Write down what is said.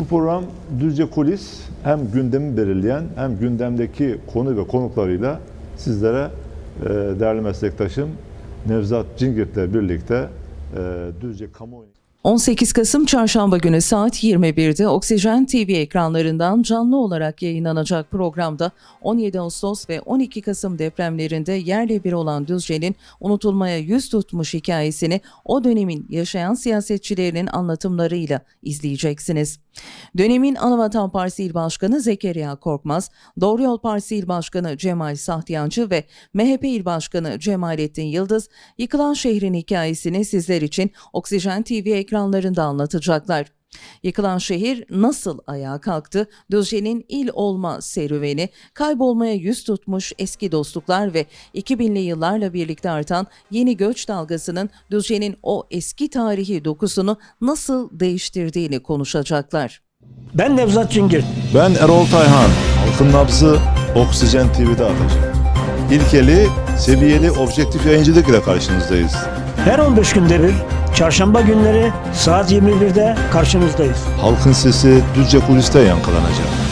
Bu program Düzce Kulis hem gündemi belirleyen hem gündemdeki konu ve konuklarıyla sizlere e, değerli meslektaşım Nevzat Cingirt'le birlikte e, Düzce kamuoyu 18 Kasım Çarşamba günü saat 21'de Oksijen TV ekranlarından canlı olarak yayınlanacak programda 17 Ağustos ve 12 Kasım depremlerinde yerle bir olan Düzce'nin unutulmaya yüz tutmuş hikayesini o dönemin yaşayan siyasetçilerinin anlatımlarıyla izleyeceksiniz. Dönemin Anavatan Partisi İl Başkanı Zekeriya Korkmaz, Doğru Yol Partisi İl Başkanı Cemal Sahtiyancı ve MHP İl Başkanı Cemalettin Yıldız, yıkılan şehrin hikayesini sizler için Oksijen TV ekranlarında anlatacaklar. Yıkılan şehir nasıl ayağa kalktı? Düzce'nin il olma serüveni, kaybolmaya yüz tutmuş eski dostluklar ve 2000'li yıllarla birlikte artan yeni göç dalgasının Düzce'nin o eski tarihi dokusunu nasıl değiştirdiğini konuşacaklar. Ben Nevzat Cingir. Ben Erol Tayhan. Halkın nabzı Oksijen TV'de atacak. İlkeli, seviyeli, objektif yayıncılık ile karşınızdayız. Her 15 günde bir çarşamba günleri saat 21'de karşınızdayız. Halkın sesi Düzce Kulis'te yankılanacak.